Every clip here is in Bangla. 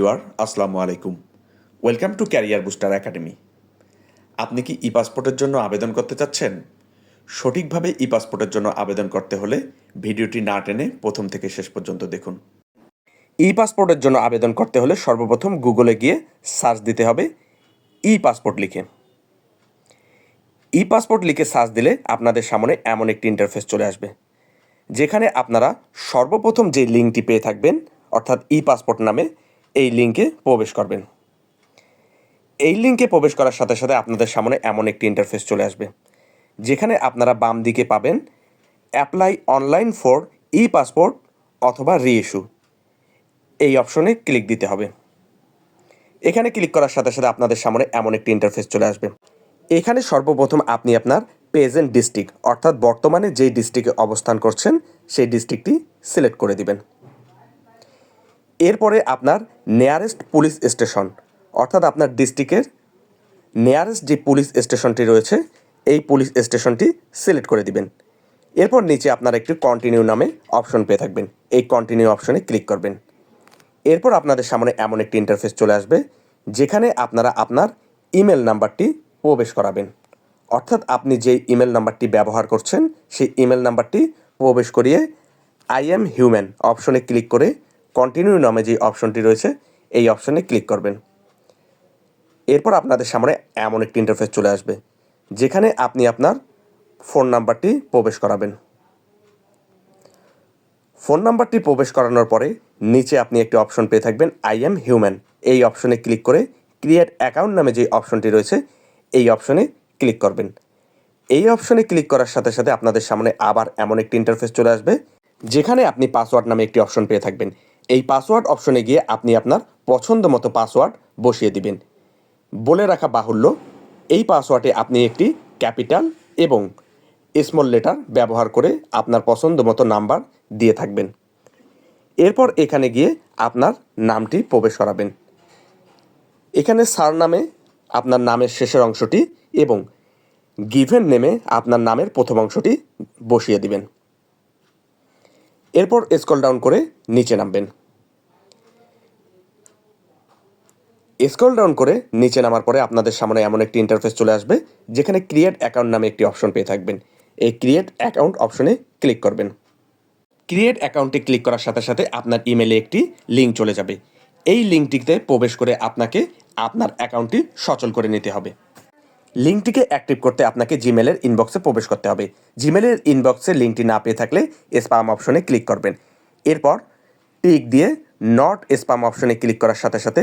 ভিউয়ার, আসসালামু আলাইকুম। Welcome to career booster academy আপনি কি ই পাসপোর্টের জন্য আবেদন করতে চাচ্ছেন? সঠিকভাবে ই পাসপোর্টের জন্য আবেদন করতে হলে ভিডিওটি না টেনে প্রথম থেকে শেষ পর্যন্ত দেখুন। ই পাসপোর্টের জন্য আবেদন করতে হলে সর্বপ্রথম গুগলে গিয়ে সার্চ দিতে হবে ই পাসপোর্ট লিখে। ই পাসপোর্ট লিখে সার্চ দিলে আপনাদের সামনে এমন একটি ইন্টারফেস চলে আসবে, যেখানে আপনারা সর্বপ্রথম যে লিঙ্কটি পেয়ে থাকবেন, অর্থাৎ ই পাসপোর্ট নামে এই লিঙ্কে প্রবেশ করবেন। এই লিঙ্কে প্রবেশ করার সাথে সাথে আপনাদের সামনে এমন একটি ইন্টারফেস চলে আসবে, যেখানে আপনারা বাম দিকে পাবেন apply online for e passport অথবা রিইস্যু এই অপশনে ক্লিক দিতে হবে। এখানে ক্লিক করার সাথে সাথে আপনাদের সামনে এমন একটি ইন্টারফেস চলে আসবে। এখানে সর্বপ্রথম আপনি আপনার প্রেজেন্ট ডিস্ট্রিক্ট অর্থাৎ বর্তমানে যেই ডিস্ট্রিক্টে অবস্থান করছেন, সেই ডিস্ট্রিক্টটি সিলেক্ট করে দিবেন। এরপরে আপনার নিয়ারেস্ট পুলিশ স্টেশন অর্থাৎ আপনার ডিস্ট্রিক্টের নিয়ারেস্ট যে পুলিশ স্টেশনটি রয়েছে, এই পুলিশ স্টেশনটি সিলেক্ট করে দিবেন। এরপর নিচে আপনার একটি কন্টিনিউ নামে অপশন পেয়ে থাকবেন। এই কন্টিনিউ অপশনে ক্লিক করবেন। এরপর আপনাদের সামনে এমন একটি ইন্টারফেস চলে আসবে, যেখানে আপনারা আপনার ইমেল নাম্বারটি প্রবেশ করাবেন। অর্থাৎ আপনি যে ইমেল নাম্বারটি ব্যবহার করছেন, সেই ইমেল নাম্বারটি প্রবেশ করিয়ে আই এম হিউম্যান অপশনে ক্লিক করে কন্টিনিউ নামে যে অপশনটি রয়েছে, এই অপশনে ক্লিক করবেন। এরপর আপনাদের সামনে এমন একটি ইন্টারফেস চলে আসবে, যেখানে আপনি আপনার ফোন নাম্বারটি প্রবেশ করাবেন। ফোন নাম্বারটি প্রবেশ করানোর পরে নিচে আপনি একটি অপশন পেয়ে থাকবেন আই এম হিউম্যান এই অপশনে ক্লিক করে ক্রিয়েট অ্যাকাউন্ট নামে যে অপশনটি রয়েছে, এই অপশনে ক্লিক করবেন। এই অপশনে ক্লিক করার সাথে সাথে আপনাদের সামনে আবার এমন একটি ইন্টারফেস চলে আসবে, যেখানে আপনি পাসওয়ার্ড নামে একটি অপশন পেয়ে থাকবেন। এই পাসওয়ার্ড অপশনে গিয়ে আপনি আপনার পছন্দ মতো পাসওয়ার্ড বসিয়ে দিবেন। বলে রাখা বাহুল্য, এই পাসওয়ার্ডে আপনি একটি ক্যাপিটাল এবং স্মল লেটার ব্যবহার করে আপনার পছন্দ মতো নাম্বার দিয়ে থাকবেন। এরপর এখানে গিয়ে আপনার নামটি প্রবেশ করাবেন। এখানে সার নামে আপনার নামের শেষের অংশটি এবং গিভেন নেমে আপনার নামের প্রথম অংশটি বসিয়ে দিবেন। এরপর স্কল ডাউন করে নিচে নামবেন। স্ক্রল ডাউন করে নিচে নামার পরে আপনাদের সামনে এমন একটি ইন্টারফেস চলে আসবে, যেখানে ক্রিয়েট অ্যাকাউন্ট নামে একটি অপশন পেয়ে থাকবেন। এই ক্রিয়েট অ্যাকাউন্ট অপশনে ক্লিক করবেন। ক্রিয়েট অ্যাকাউন্টে ক্লিক করার সাথে সাথে আপনার ইমেলে একটি লিঙ্ক চলে যাবে। এই লিঙ্কটিতে প্রবেশ করে আপনাকে আপনার অ্যাকাউন্টটি সচল করে নিতে হবে। লিঙ্কটিকে অ্যাক্টিভ করতে আপনাকে জিমেলের ইনবক্সে প্রবেশ করতে হবে। জিমেলের ইনবক্সে লিঙ্কটি না পেয়ে থাকলে স্পাম অপশনে ক্লিক করবেন। এরপর টিক দিয়ে নট স্পাম অপশনে ক্লিক করার সাথে সাথে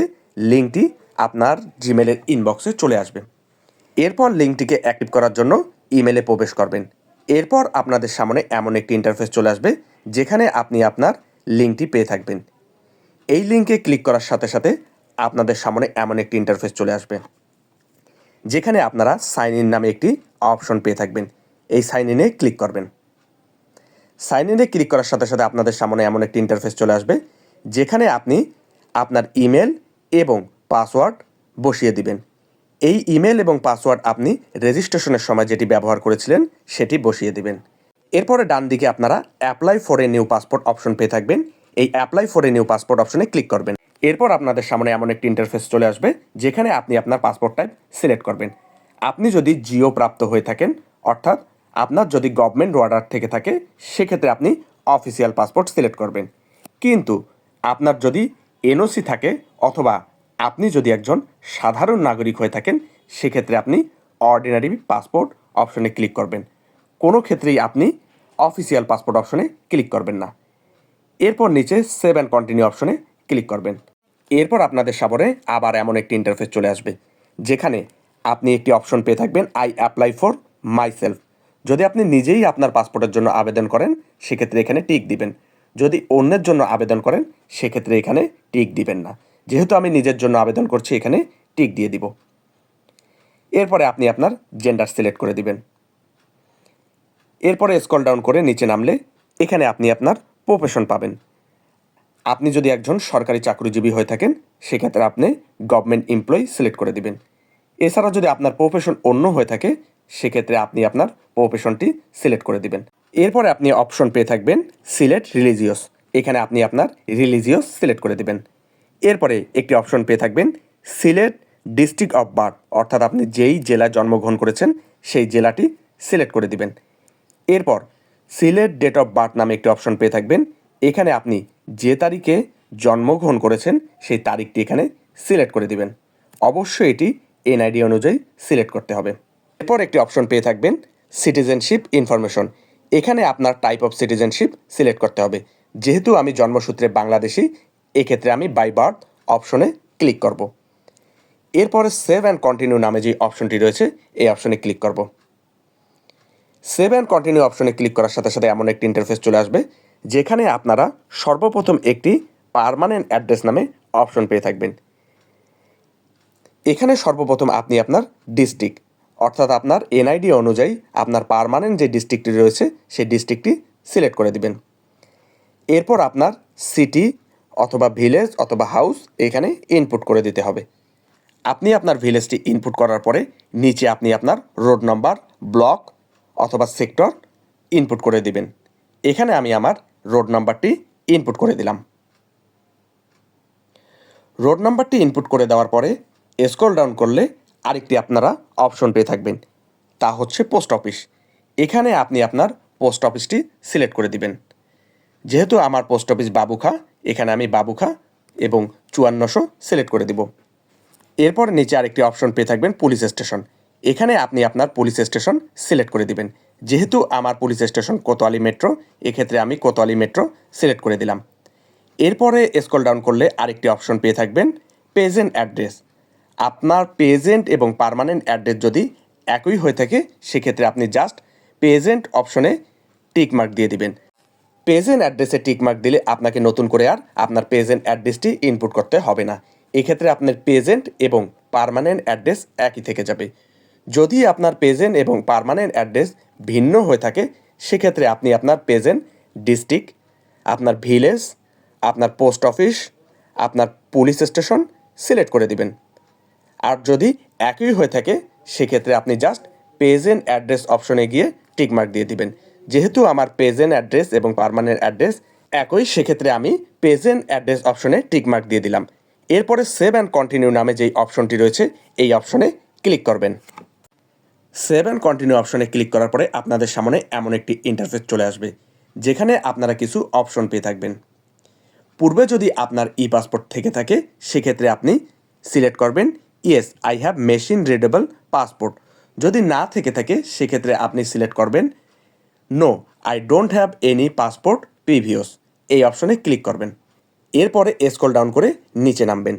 লিঙ্কটি আপনার জিমেলের ইনবক্সে চলে আসবে। এরপর লিঙ্কটিকে অ্যাক্টিভ করার জন্য ইমেলে প্রবেশ করবেন। এরপর আপনাদের সামনে এমন একটি ইন্টারফেস চলে আসবে, যেখানে আপনি আপনার লিঙ্কটি পেয়ে থাকবেন। এই লিঙ্কে ক্লিক করার সাথে সাথে আপনাদের সামনে এমন একটি ইন্টারফেস চলে আসবে, যেখানে আপনারা সাইন ইন নামে একটি অপশন পেয়ে থাকবেন। এই সাইন ইনে ক্লিক করবেন। সাইন ইনে ক্লিক করার সাথে সাথে আপনাদের সামনে এমন একটি ইন্টারফেস চলে আসবে, যেখানে আপনি আপনার ইমেল এবং পাসওয়ার্ড বসিয়ে দিবেন। এই ইমেল এবং পাসওয়ার্ড আপনি রেজিস্ট্রেশনের সময় যেটি ব্যবহার করেছিলেন, সেটি বসিয়ে দিবেন। এরপরে ডান দিকে আপনারা apply for a new passport option পেয়ে থাকবেন। এই apply for a new passport অপশনে ক্লিক করবেন। এরপর আপনাদের সামনে এমন একটি ইন্টারফেস চলে আসবে, যেখানে আপনি আপনার পাসপোর্ট টাইপ সিলেক্ট করবেন। আপনি যদি জিও প্রাপ্ত হয়ে থাকেন, অর্থাৎ আপনার যদি গভর্নমেন্ট অর্ডার থেকে থাকে, সেক্ষেত্রে আপনি অফিসিয়াল পাসপোর্ট সিলেক্ট করবেন। কিন্তু আপনার যদি এনওসি থাকে অথবা আপনি যদি একজন সাধারণ নাগরিক হয়ে থাকেন, সেক্ষেত্রে আপনি অর্ডিনারি পাসপোর্ট অপশনে ক্লিক করবেন। কোনো ক্ষেত্রেই আপনি অফিসিয়াল পাসপোর্ট অপশনে ক্লিক করবেন না। এরপর নিচে সেভ অ্যান্ড কন্টিনিউ অপশনে ক্লিক করবেন। এরপর আপনাদের সামনে আবার এমন একটি ইন্টারফেস চলে আসবে, যেখানে আপনি একটি অপশন পেয়ে থাকবেন I apply for myself যদি আপনি নিজেই আপনার পাসপোর্টের জন্য আবেদন করেন, সেক্ষেত্রে এখানে টিক দিবেন। যদি অন্যের জন্য আবেদন করেন, সেক্ষেত্রে এখানে টিক দিবেন না। যেহেতু আমি নিজের জন্য আবেদন করছি, এখানে টিক দিয়ে দিব। এরপরে আপনি আপনার জেন্ডার সিলেক্ট করে দিবেন। এরপরে স্কল ডাউন করে নিচে নামলে এখানে আপনি আপনার প্রফেশন পাবেন। আপনি যদি একজন সরকারি চাকরিজীবী হয়ে থাকেন, সেক্ষেত্রে আপনি গভর্নমেন্ট এমপ্লয়ি সিলেক্ট করে দিবেন। এছাড়া যদি আপনার প্রফেশন অন্য হয়ে থাকে, সেক্ষেত্রে আপনি আপনার প্রফেশনটি সিলেক্ট করে দিবেন। এরপরে আপনি অপশন পেয়ে থাকবেন সিলেক্ট রিলিজিয়াস। এখানে আপনি আপনার রিলিজিয়াস সিলেক্ট করে দেবেন। এরপরে একটি অপশন পেয়ে থাকবেন সিলেট ডিস্ট্রিক্ট অফ বার্থ, অর্থাৎ আপনি যেই জেলায় জন্মগ্রহণ করেছেন, সেই জেলাটি সিলেক্ট করে দিবেন। এরপর সিলেট ডেট অফ বার্থ নামে একটি অপশন পেয়ে থাকবেন। এখানে আপনি যে তারিখে জন্মগ্রহণ করেছেন, সেই তারিখটি এখানে সিলেক্ট করে দিবেন। অবশ্যই এটি এনআইডি অনুযায়ী সিলেক্ট করতে হবে। এরপর একটি অপশন পেয়ে থাকবেন সিটিজেনশিপ ইনফরমেশন এখানে আপনার টাইপ অফ সিটিজেনশিপ সিলেক্ট করতে হবে। যেহেতু আমি জন্মসূত্রে বাংলাদেশি, এক্ষেত্রে আমি বাই বার্থ অপশনে ক্লিক করব। এরপরে সেভ অ্যান্ড কন্টিনিউ নামে যে অপশনটি রয়েছে, এই অপশনে ক্লিক করব। সেভ অ্যান্ড কন্টিনিউ অপশনে ক্লিক করার সাথে সাথে এমন একটি ইন্টারফেস চলে আসবে, যেখানে আপনারা সর্বপ্রথম একটি পার্মানেন্ট অ্যাড্রেস নামে অপশন পেয়ে থাকবেন। এখানে সর্বপ্রথম আপনি আপনার ডিস্ট্রিক্ট অর্থাৎ আপনার এনআইডি অনুযায়ী আপনার পার্মানেন্ট যে ডিস্ট্রিক্টটি রয়েছে, সেই ডিস্ট্রিক্টটি সিলেক্ট করে দিবেন। এরপর আপনার সিটি অথবা ভিলেজ অথবা হাউস এখানে ইনপুট করে দিতে হবে। আপনি আপনার ভিলেজটি ইনপুট করার পরে নিচে আপনি আপনার রোড নম্বর ব্লক অথবা সেক্টর ইনপুট করে দিবেন। এখানে আমি আমার রোড নাম্বারটি ইনপুট করে দিলাম। রোড নাম্বারটি ইনপুট করে দেওয়ার পরে স্ক্রল ডাউন করলে আরেকটি আপনারা অপশন পেয়ে থাকবেন। তা হচ্ছে পোস্ট অফিস এখানে আপনি আপনার পোস্ট অফিসটি সিলেক্ট করে দিবেন। যেহেতু আমার পোস্ট অফিস বাবুখা, এখানে আমি বাবুখা এবং চুয়ান্নশো সিলেক্ট করে দিব। এরপর নিচে আরেকটি অপশন পেয়ে থাকবেন পুলিশ স্টেশন এখানে আপনি আপনার পুলিশ স্টেশন সিলেক্ট করে দিবেন। যেহেতু আমার পুলিশ স্টেশন কোতোয়ালি মেট্রো এক্ষেত্রে আমি কোতোয়ালি মেট্রো সিলেক্ট করে দিলাম। এরপরে স্কল ডাউন করলে আরেকটি অপশন পেয়ে থাকবেন পেজেন্ট অ্যাড্রেস আপনার পেজেন্ট এবং পারমানেন্ট অ্যাড্রেস যদি একই হয়ে থাকে, সেক্ষেত্রে আপনি জাস্ট পেজেন্ট অপশনে টিকমার্ক দিয়ে দিবেন। পেজেন্ট অ্যাড্রেসে টিকমার্ক দিলে আপনাকে নতুন করে আর আপনার পেজেন্ট অ্যাড্রেসটি ইনপুট করতে হবে না। এক্ষেত্রে আপনার পেজেন্ট এবং পারমানেন্ট অ্যাড্রেস একই থেকে যাবে। যদি আপনার পেজেন্ট এবং পারমানেন্ট অ্যাড্রেস ভিন্ন হয়ে থাকে, সেক্ষেত্রে আপনি আপনার পেজেন্ট ডিস্ট্রিক্ট আপনার ভিলেজ আপনার পোস্ট অফিস আপনার পুলিশ স্টেশন সিলেক্ট করে দিবেন। আর যদি একই হয়ে থাকে, সেক্ষেত্রে আপনি জাস্ট পেজেন্ট অ্যাড্রেস অপশনে গিয়ে টিকমার্ক দিয়ে দিবেন। যেহেতু আমার পেজেন্ট অ্যাড্রেস এবং পার্মানেন্ট অ্যাড্রেস একই, সেক্ষেত্রে আমি পেজেন্ট অ্যাড্রেস অপশনে টিকমার্ক দিয়ে দিলাম। এরপরে সেভ অ্যান্ড কন্টিনিউ নামে যেই অপশনটি রয়েছে, এই অপশনে ক্লিক করবেন। সেভ অ্যান্ড কন্টিনিউ অপশনে ক্লিক করার পরে আপনাদের সামনে এমন একটি ইন্টারফেস চলে আসবে, যেখানে আপনারা কিছু অপশন পেয়ে থাকবেন। পূর্বে যদি আপনার ই পাসপোর্ট থেকে থাকে, সেক্ষেত্রে আপনি সিলেক্ট করবেন yes I have machine readable passport যদি না থেকে থাকে, সেক্ষেত্রে আপনি সিলেক্ট করবেন no I don't have any passport previous এই অপশনে ক্লিক করবেন। এরপরে স্ক্রল ডাউন করে নিচে নামবেন।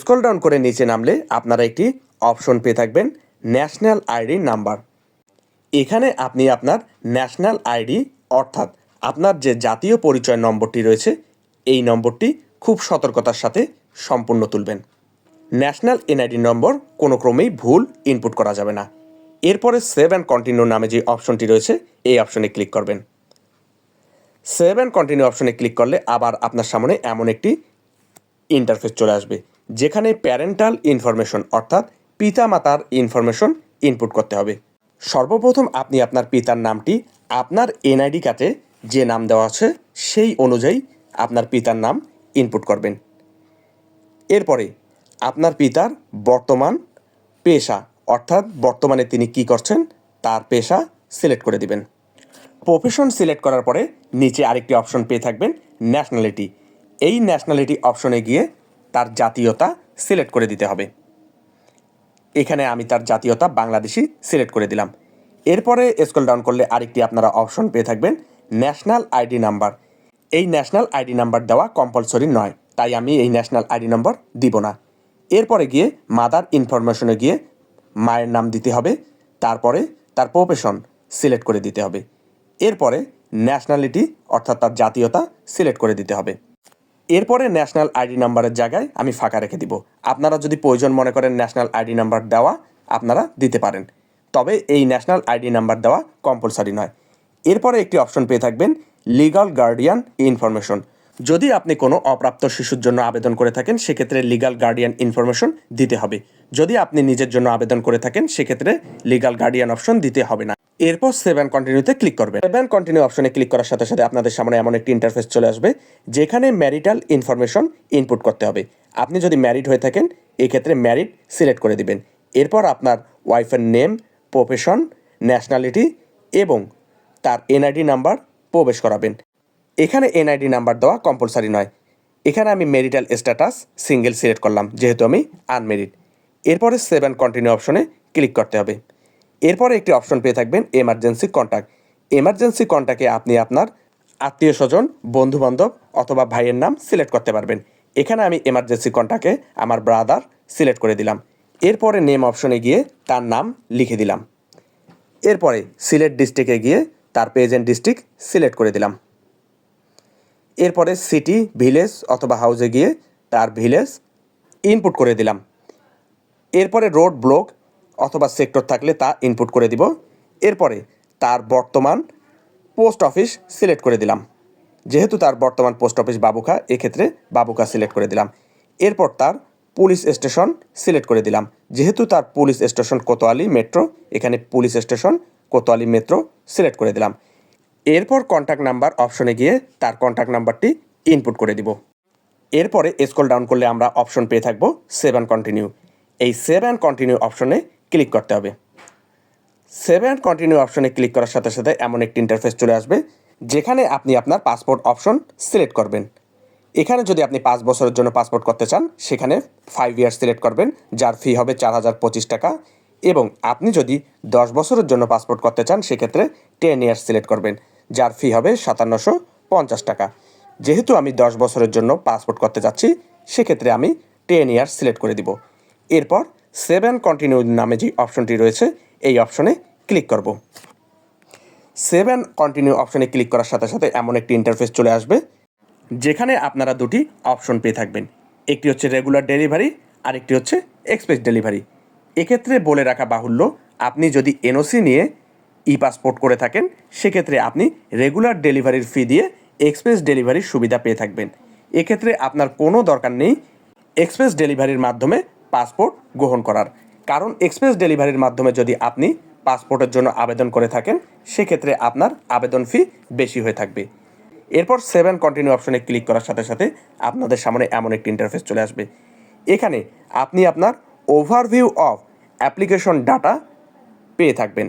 স্ক্রল ডাউন করে নিচে নামলে আপনারা একটি অপশন পেয়ে থাকবেন ন্যাশনাল আইডি নাম্বার এখানে আপনি আপনার ন্যাশনাল আইডি অর্থাৎ আপনার যে জাতীয় পরিচয় নম্বরটি রয়েছে, এই নম্বরটি খুব সতর্কতার সাথে সম্পূর্ণ তুলবেন। ন্যাশনাল এনআইডি নম্বর কোনো ক্রমেই ভুল ইনপুট করা যাবে না। এরপরে সেভ অ্যান্ড কন্টিনিউ নামে যে অপশনটি রয়েছে, এই অপশনে ক্লিক করবেন। সেভ অ্যান্ড কন্টিনিউ অপশনে ক্লিক করলে আবার আপনার সামনে এমন একটি ইন্টারফেস চলে আসবে, যেখানে প্যারেন্টাল ইনফরমেশন অর্থাৎ পিতামাতার ইনফরমেশন ইনপুট করতে হবে। সর্বপ্রথম আপনি আপনার পিতার নামটি আপনার এনআইডি কার্ডে যে নাম দেওয়া আছে, সেই অনুযায়ী আপনার পিতার নাম ইনপুট করবেন। এরপরে আপনার পিতার বর্তমান পেশা, অর্থাৎ বর্তমানে তিনি কি করছেন, তার পেশা সিলেক্ট করে দিবেন। প্রফেশন সিলেক্ট করার পরে নিচে আরেকটি অপশন পেয়ে থাকবেন ন্যাশনালিটি এই ন্যাশনালিটি অপশনে গিয়ে তার জাতীয়তা সিলেক্ট করে দিতে হবে। এখানে আমি তার জাতীয়তা বাংলাদেশি সিলেক্ট করে দিলাম। এরপরে স্ক্রল ডাউন করলে আরেকটি আপনারা অপশন পেয়ে থাকবেন ন্যাশনাল আইডি নাম্বার এই ন্যাশনাল আইডি নাম্বার দেওয়া কম্পালসরি নয়, তাই আমি এই ন্যাশনাল আইডি নাম্বার দিব না। এরপরে গিয়ে মাদার ইনফরমেশনে গিয়ে মায়ের নাম দিতে হবে, তারপরে তার প্রফেশন সিলেক্ট করে দিতে হবে। এরপরে ন্যাশনালিটি অর্থাৎ তার জাতীয়তা সিলেক্ট করে দিতে হবে। এরপরে ন্যাশনাল আইডি নাম্বারের জায়গায় আমি ফাঁকা রেখে দিব। আপনারা যদি প্রয়োজন মনে করেন ন্যাশনাল আইডি নাম্বার দেওয়া, আপনারা দিতে পারেন। তবে এই ন্যাশনাল আইডি নাম্বার দেওয়া কম্পালসারি নয়। এরপরে একটি অপশন পেয়ে থাকবেন লিগাল গার্ডিয়ান ইনফরমেশন যদি আপনি কোনো অপ্রাপ্ত শিশুর জন্য আবেদন করে থাকেন, সেক্ষেত্রে লিগাল গার্ডিয়ান ইনফরমেশন দিতে হবে। যদি আপনি নিজের জন্য আবেদন করে থাকেন, সেক্ষেত্রে লিগাল গার্ডিয়ান অপশন দিতে হবে না। এরপর সেভেন কন্টিনিউতে ক্লিক করবেন। সেভেন কন্টিনিউ অপশনে ক্লিক করার সাথে সাথে আপনাদের সামনে এমন একটি ইন্টারফেস চলে আসবে, যেখানে ম্যারিটাল ইনফরমেশন ইনপুট করতে হবে। আপনি যদি ম্যারিড হয়ে থাকেন, এক্ষেত্রে ম্যারিড সিলেক্ট করে দিবেন। এরপর আপনার ওয়াইফের নেম প্রফেশন ন্যাশনালিটি এবং তার এনআইডি নাম্বার প্রবেশ করাবেন। এখানে এনআইডি নাম্বার দেওয়া কম্পালসারি নয়। এখানে আমি মেরিটাল স্ট্যাটাস সিঙ্গেল সিলেক্ট করলাম, যেহেতু আমি আনমেরিড এরপরে সেভেন কন্টিনিউ অপশনে ক্লিক করতে হবে। এরপরে একটি অপশন পেয়ে থাকবেন এমার্জেন্সি কন্ট্যাক্ট এমার্জেন্সি কন্ট্যাক্টে আপনি আপনার আত্মীয় স্বজন, বন্ধুবান্ধব অথবা ভাইয়ের নাম সিলেক্ট করতে পারবেন। এখানে আমি এমার্জেন্সি কন্ট্যাক্টে আমার ব্রাদার সিলেক্ট করে দিলাম। এরপরে নেম অপশনে গিয়ে তার নাম লিখে দিলাম। এরপরে সিলেট ডিস্ট্রিক্টে গিয়ে তার প্রেজেন্ট ডিস্ট্রিক্ট সিলেক্ট করে দিলাম। এরপরে সিটি ভিলেজ অথবা হাউসে গিয়ে তার ভিলেজ ইনপুট করে দিলাম। এরপরে রোড ব্লক অথবা সেক্টর থাকলে তা ইনপুট করে দিব। এরপরে তার বর্তমান পোস্ট অফিস সিলেক্ট করে দিলাম। যেহেতু তার বর্তমান পোস্ট অফিস বাবুখা, এক্ষেত্রে বাবুখা সিলেক্ট করে দিলাম। এরপর তার পুলিশ স্টেশন সিলেক্ট করে দিলাম। যেহেতু তার পুলিশ স্টেশন কোতোয়ালি মেট্রো এখানে police station Kotwali metro select করে দিলাম। এরপর কন্ট্যাক্ট নাম্বার অপশনে গিয়ে তার কন্ট্যাক্ট নাম্বারটি ইনপুট করে দিব। এরপরে স্ক্রল ডাউন করলে আমরা অপশন পেয়ে থাকব সেভ অ্যান্ড কন্টিনিউ এই সেভ অ্যান্ড কন্টিনিউ অপশনে ক্লিক করতে হবে। সেভ অ্যান্ড কন্টিনিউ অপশনে ক্লিক করার সাথে সাথে এমন একটি ইন্টারফেস চলে আসবে, যেখানে আপনি আপনার পাসপোর্ট অপশন সিলেক্ট করবেন। এখানে যদি আপনি পাঁচ বছরের জন্য পাসপোর্ট করতে চান, সেখানে ফাইভ ইয়ার্স সিলেক্ট করবেন, যার ফি হবে চার হাজার পঁচিশ টাকা। এবং আপনি যদি দশ বছরের জন্য পাসপোর্ট করতে চান, সেক্ষেত্রে টেন ইয়ার্স সিলেক্ট করবেন। যার ফি হবে সাতান্নশো পঞ্চাশ টাকা। যেহেতু আমি দশ বছরের জন্য পাসপোর্ট করতে যাচ্ছি, সেক্ষেত্রে আমি টেন ইয়ার্স সিলেক্ট করে দিব। এরপর সেভেন কন্টিনিউ নামে যে অপশনটি রয়েছে, এই অপশনে ক্লিক করব। সেভেন কন্টিনিউ অপশনে ক্লিক করার সাথে সাথে এমন একটি ইন্টারফেস চলে আসবে, যেখানে আপনারা দুটি অপশন পেয়ে থাকবেন। একটি হচ্ছে রেগুলার ডেলিভারি আর একটি হচ্ছে এক্সপ্রেস ডেলিভারি এক্ষেত্রে বলে রাখা বাহুল্য, আপনি যদি এনওসি নিয়ে ই পাসপোর্ট করে থাকেন, সেক্ষেত্রে আপনি রেগুলার ডেলিভারির ফি দিয়ে এক্সপ্রেস ডেলিভারির সুবিধা পেয়ে থাকবেন। এক্ষেত্রে আপনার কোনো দরকার নেই এক্সপ্রেস ডেলিভারির মাধ্যমে পাসপোর্ট গ্রহণ করার। কারণ এক্সপ্রেস ডেলিভারির মাধ্যমে যদি আপনি পাসপোর্টের জন্য আবেদন করে থাকেন, সেক্ষেত্রে আপনার আবেদন ফি বেশি হয়ে থাকবে। এরপর সেভেন কন্টিনিউ অপশনে ক্লিক করার সাথে সাথে আপনাদের সামনে এমন একটি ইন্টারফেস চলে আসবে। এখানে আপনি আপনার ওভারভিউ অফ অ্যাপ্লিকেশন ডাটা পেয়ে থাকবেন।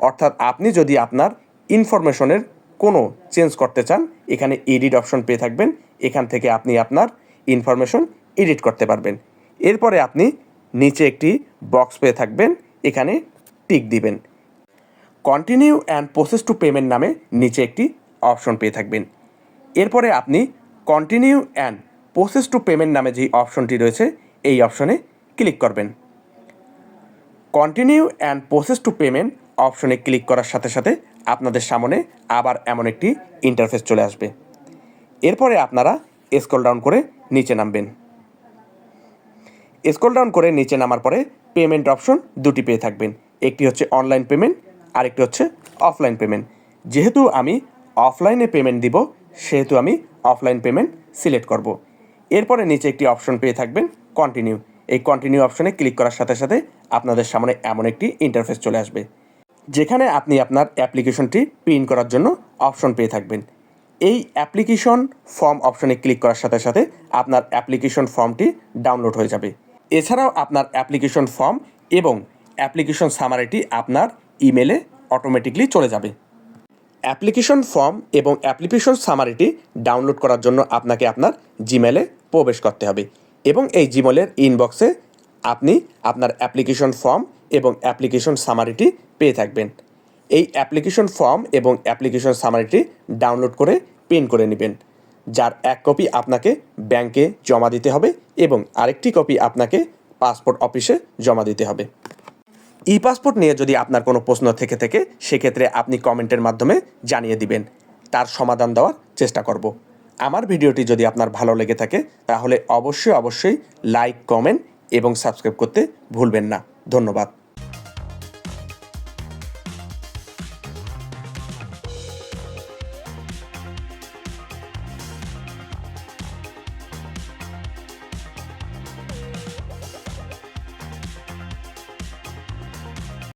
অর্থাৎ আপনি যদি আপনার ইনফরমেশনের কোনো চেঞ্জ করতে চান, এখানে এডিট অপশন পেয়ে থাকবেন। এখান থেকে আপনি আপনার ইনফরমেশন এডিট করতে পারবেন। এরপরে আপনি নিচে একটি বক্স পেয়ে থাকবেন। এখানে টিক দিবেন। Continue and process to payment নামে নিচে একটি অপশন পেয়ে থাকবেন। এরপরে আপনি continue and process to payment নামে যেই অপশনটি রয়েছে, এই অপশনে ক্লিক করবেন। Continue and process to payment অপশনে ক্লিক করার সাথে সাথে আপনাদের সামনে আবার এমন একটি ইন্টারফেস চলে আসবে। এরপরে আপনারা স্ক্রল ডাউন করে নিচে নামবেন। স্ক্রল ডাউন করে নিচে নামার পরে পেমেন্ট অপশন দুটি পেয়ে থাকবেন। একটি হচ্ছে অনলাইন পেমেন্ট আরেকটি হচ্ছে অফলাইন পেমেন্ট যেহেতু আমি অফলাইনে পেমেন্ট দিব, সেহেতু আমি অফলাইন পেমেন্ট সিলেক্ট করব। এরপরে নিচে একটি অপশন পেয়ে থাকবেন কন্টিনিউ এই কন্টিনিউ অপশনে ক্লিক করার সাথে সাথে আপনাদের সামনে এমন একটি ইন্টারফেস চলে আসবে, যেখানে আপনি আপনার অ্যাপ্লিকেশনটি প্রিন্ট করার জন্য অপশন পেয়ে থাকবেন। এই অ্যাপ্লিকেশন ফর্ম অপশনে ক্লিক করার সাথে সাথে আপনার অ্যাপ্লিকেশন ফর্মটি ডাউনলোড হয়ে যাবে। এছাড়াও আপনার অ্যাপ্লিকেশন ফর্ম এবং অ্যাপ্লিকেশন সামারিটি আপনার ইমেলে অটোমেটিকলি চলে যাবে। অ্যাপ্লিকেশন ফর্ম এবং অ্যাপ্লিকেশন সামারিটি ডাউনলোড করার জন্য আপনাকে আপনার জিমেলে প্রবেশ করতে হবে। এবং এই জিমেলের ইনবক্সে আপনি আপনার অ্যাপ্লিকেশন ফর্ম এবং অ্যাপ্লিকেশন সামারিটি পেয়ে থাকবেন। এই অ্যাপ্লিকেশন ফর্ম এবং অ্যাপ্লিকেশন সামারিটি ডাউনলোড করে প্রিন্ট করে নেবেন, যার এক কপি আপনাকে ব্যাংকে জমা দিতে হবে এবং আরেকটি কপি আপনাকে পাসপোর্ট অফিসে জমা দিতে হবে। ই পাসপোর্ট নিয়ে যদি আপনার কোনো প্রশ্ন থেকে থেকে, সেক্ষেত্রে আপনি কমেন্টের মাধ্যমে জানিয়ে দিবেন। তার সমাধান দেওয়ার চেষ্টা করব। আমার ভিডিওটি যদি আপনার ভালো লেগে থাকে, তাহলে অবশ্যই অবশ্যই লাইক, কমেন্ট এবং সাবস্ক্রাইব করতে ভুলবেন না। ধন্যবাদ।